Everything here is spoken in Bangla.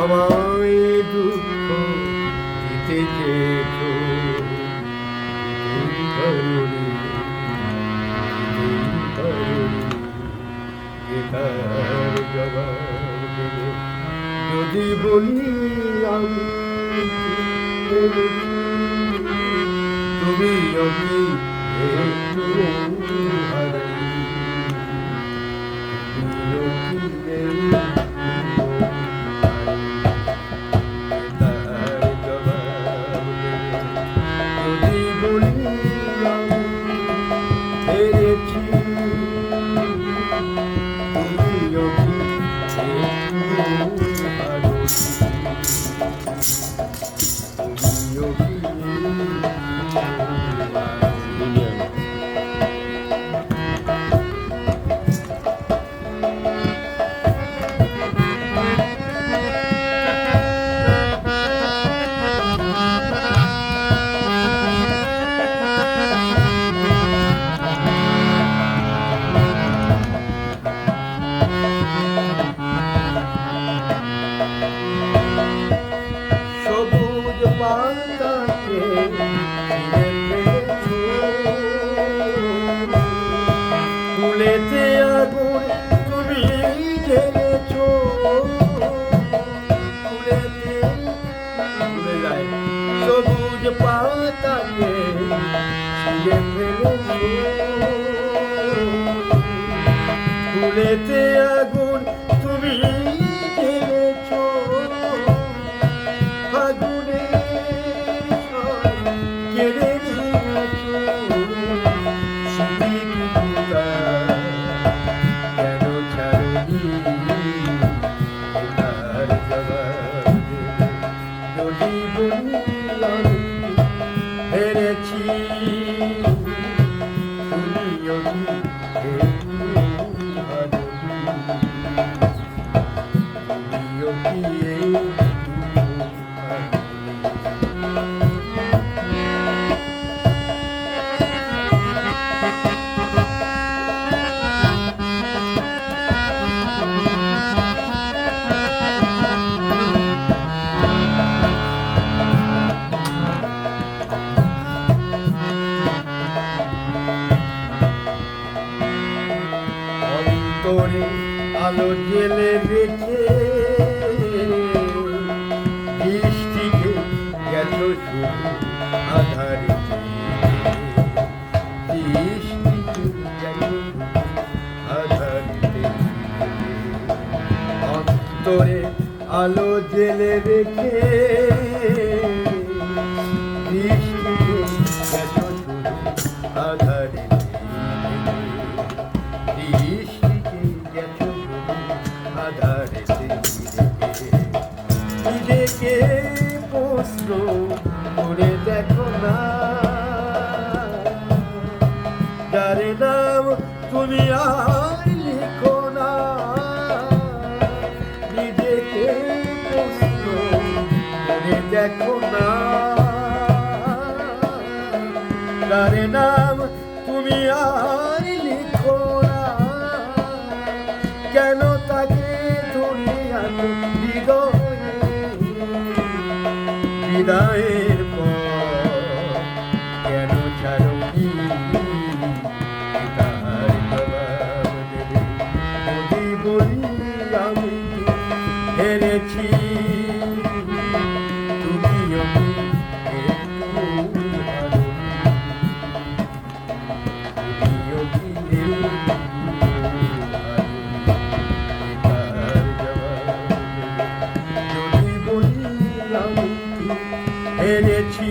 আমায় দুঃখ দিতে দেবে। যদি বলি আমি তুমি অতি একটু হারাই যদি বলি Thank you. অন্তরে আলো জেলে রেখে বৃষ্টিকে গেল শুধু আধারে আধারে। অন্তরে আলো জেলে রেখে নিজেকে প্রশ্ন করে দেখো না। নাম তুমি আর লিখো না। নিজেকে প্রশ্ন দেখো না। যারে নাম তুমি আর না। কেন তাকে ধরে বিদায়ের পর কেন ছাড়ো আমি হেরেছি you. হেরেছি